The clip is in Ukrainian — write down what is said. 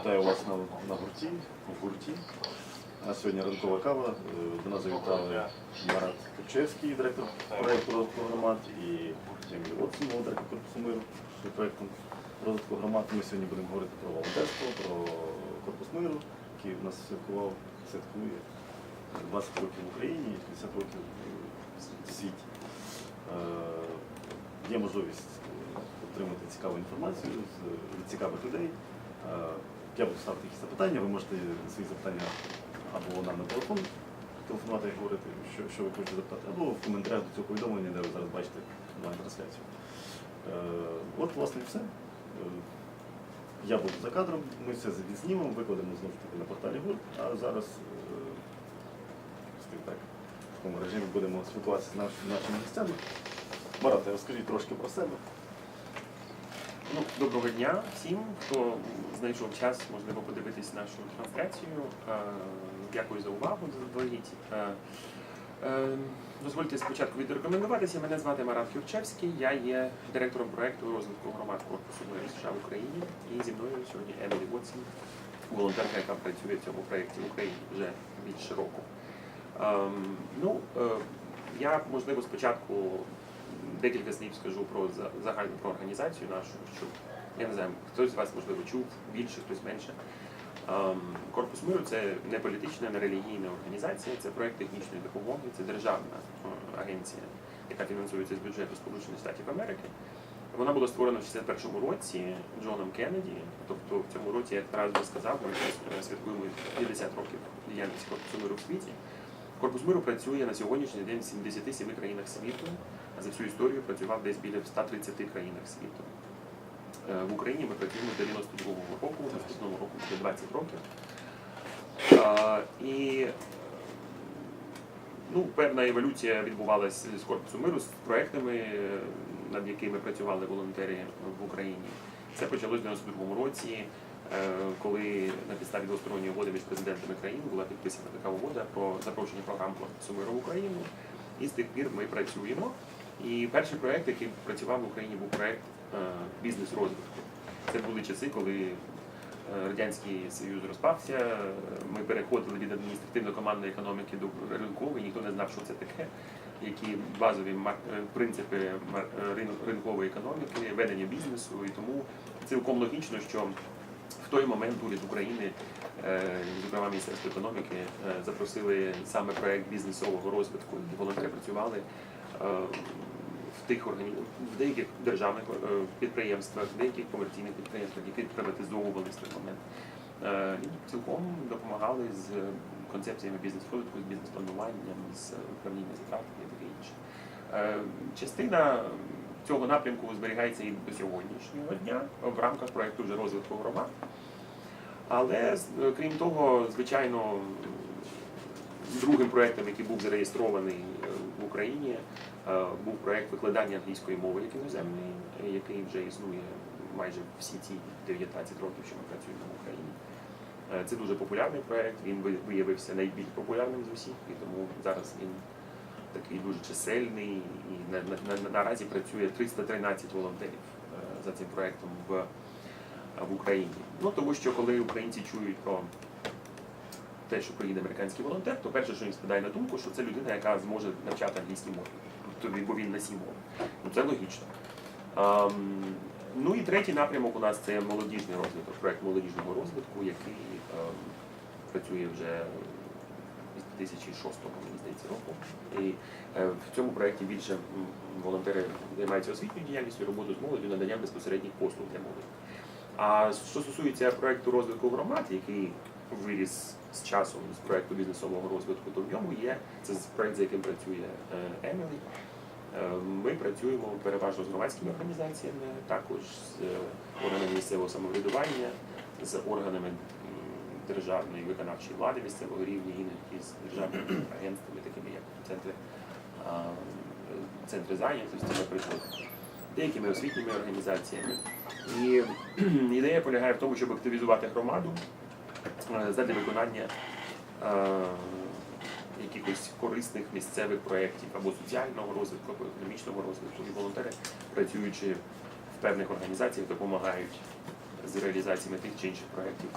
Вітаю вас на, на гурті, у гурті. Нас сьогодні ранкова кава. Е, До нас завітали Марат Кучевський, директор проєкту розвитку громад, і Еміль Вотсон, директор корпусу миру проєктом розвитку громад. Ми сьогодні будемо говорити про волонтерство, про корпус миру, який у нас святкував, святкує 20 років в Україні і 50 років в світі. Е, Є можливість е, отримати цікаву інформацію від цікавих людей. Я буду ставити якісь запитання, ви можете свої запитання або нам на телефон телефонувати і говорити, що, що ви хочете запитати, або в коментарях до цього повідомлення, де ви зараз бачите онлайн-трансляцію. Е, От, власне, і все. Е, Я буду за кадром, ми все відзнімемо, викладемо знову ж таки на порталі гурт, а зараз е, так, в такому режимі будемо спілкуватися з нашими гостями. Марате, розкажіть трошки про себе. Ну, доброго дня всім, хто знайшов час, можливо, подивитись нашу трансляцію. Е, Дякую за увагу заздалегідь. Е, е, Дозвольте спочатку відрекомендуватися. Мене звати Марат Юрчевський, я є директором проекту розвитку громад корпусу миру США в Україні. І зі мною сьогодні Емілі Вотсон, волонтерка, яка працює в цьому проєкті в Україні вже більше року. Ем, Ну, я можливо спочатку декілька слів скажу про за- загальну про організацію нашу, щоб я не знаю, хтось з вас можливо чув більше, хтось менше. Ем, Корпус миру це не політична, не релігійна організація, це проект технічної допомоги, це державна е, агенція, яка фінансується з бюджету Сполучених Штатів Америки. Вона була створена в 61-му році Джоном Кеннеді. Тобто в цьому році, як Тарас вже сказав, ми святкуємо 50 років діяльності корпусу миру в світі. Корпус миру працює на сьогоднішній день в 77 країнах світу, а за всю історію працював десь біля 130 країнах світу. Е, В Україні ми працюємо з 92-го року, наступного року буде 20 років. І ну, певна еволюція відбувалася з корпусу миру, з проектами, е, над якими працювали волонтери в Україні. Це почалось в 92-му році, коли на підставі двосторонньої угоди між президентами країн була підписана така угода про запрошення програм корпусу миру в Україну. І з тих пір ми працюємо. І перший проект, який працював в Україні, був проект е, бізнес розвитку. Це були часи, коли е, Радянський Союз розпався, е, ми переходили від адміністративно-командної економіки до ринкової, ніхто не знав, що це таке, які базові е, принципи е, ринкової економіки, ведення бізнесу. І тому цілком логічно, що в той момент уряд України, е, зокрема Міністерство економіки, е, запросили саме проект бізнесового розвитку. І волонтери працювали е, в тих органі... в деяких державних підприємствах, в деяких комерційних підприємствах, які приватизовувалися в момент. І цілком допомагали з концепціями бізнес-розвитку, з бізнес-плануванням, з управлінням затратами і таке інше. Частина цього напрямку зберігається і до сьогоднішнього дня в рамках проєкту вже розвитку громад. Але крім того, звичайно, другим проєктом, який був зареєстрований е, в Україні, е, був проєкт викладання англійської мови як іноземної, який вже існує майже всі ці 19 років, що ми працюємо в Україні. Е, Це дуже популярний проєкт, він виявився найбільш популярним з усіх, і тому зараз він такий дуже чисельний. І на, на, на, наразі працює 313 волонтерів е, за цим проєктом в, в Україні. Ну тому що коли українці чують про те, що приїде американський волонтер, то перше, що їм спадає на думку, що це людина, яка зможе навчати англійській мові. Тобто, бо він на сім мов. Ну це логічно. Ам, ну і третій напрямок у нас це молодіжний розвиток, проект молодіжного розвитку, який ем, працює вже 2006 мені здається року. І е, в цьому проєкті більше волонтери займаються освітньою діяльністю, роботою з молоддю, наданням безпосередніх послуг для молоді. А що стосується проєкту розвитку громад, який виріс з часом з проєкту бізнесового розвитку, то в ньому є це проєкт, за яким працює е, Емілі. Е, Ми працюємо переважно з громадськими організаціями, також з органами місцевого самоврядування, з органами державної виконавчої влади місцевого рівня, іноді з державними агентствами, такими як центри, центри зайнятості, наприклад, деякими освітніми організаціями. І ідея полягає в тому, щоб активізувати громаду задля виконання якихось корисних місцевих проєктів або соціального розвитку, або економічного розвитку. І волонтери, працюючи в певних організаціях, допомагають з реалізаціями тих чи інших проєктів.